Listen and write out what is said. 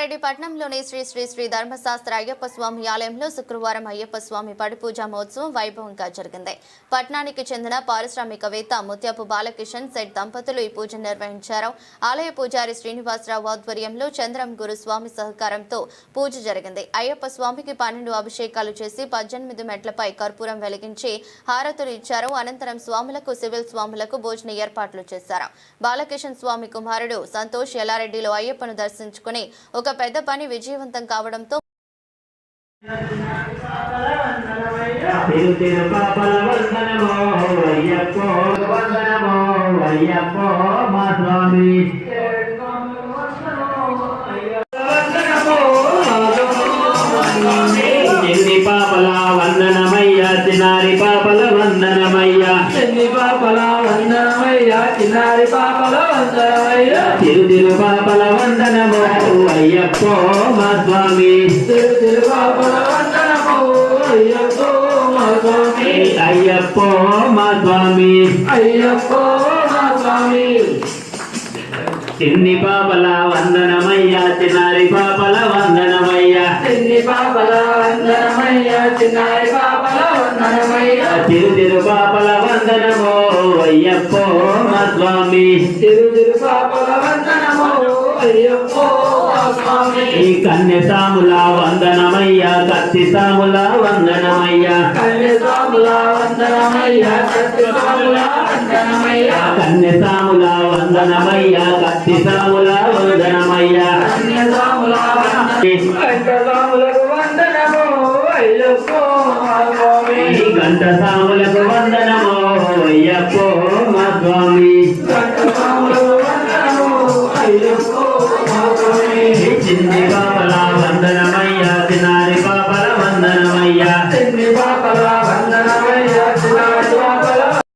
ఎల్లారెడ్డి పట్టణంలోని శ్రీ శ్రీ శ్రీ ధర్మశాస్త్ర అయ్యప్ప స్వామి ఆలయంలో శుక్రవారం అయ్యప్ప స్వామి పడిపూజ మహోత్సవం వైభవంగా జరిగింది. పట్నానికి చెందిన పారిశ్రామికవేత్త ముత్యపు బాలకిషన్ సెట్ దంపతులు ఈ పూజ నిర్వహించారు. ఆలయ పూజారి శ్రీనివాసరావు ఆధ్వర్యంలో చంద్రం గురు స్వామి సహకారంతో పూజ జరిగింది. అయ్యప్ప స్వామికి పన్నెండు అభిషేకాలు చేసి పద్దెనిమిది మెట్లపై కర్పూరం వెలిగించి హారతులు ఇచ్చారు. అనంతరం స్వాములకు సివిల్ స్వాములకు భోజన ఏర్పాట్లు చేశారు. బాలకిషన్ స్వామి కుమారుడు సంతోష్ ఎల్లారెడ్డిలో అయ్యప్పను దర్శించుకుని ఒక పెద్ద పని విజయవంతం కావడంతో తిరు తిరు పాపల వందనమయ్య చిన్నారి పాపల వందనమయ్య. చిన్ని పాపల వందనమయ్య చిన్నారి పాపల వందనమయ్య. తిరు తిరు పాపల వందనమో. అయ్యప్పో స్వామి అయ్యప్పో స్వామి అయ్యప్పో స్వామి చిన్ని పాపల వందనమయ్య చిన్నారి పాపల వందనమయ్య. చిన్ని పాపల వందనమయ్య చిన్నారి పాపల వందనమయ్య. తిరు తిరు పాపల వందనమో అయ్యప్పో మా స్వామి తిరు తిరు పాపల వందనము అయ్యప్పో మా స్వామి ఈ కన్య సాముల వందనమయ్య కత్తి సాముల వందనమయ్య. కన్య స్వాముల వందనమయ్య సత్య స్వాముల వందనమయ్య. కన్య సాముల వందనమయ్య వందనమయ్య కన్య స్వాముల వందన వెంకటరాములకు వందనము అయ్యప్పో మా స్వామి చిన్ని పాపల వందనమయ్య చిన్నారి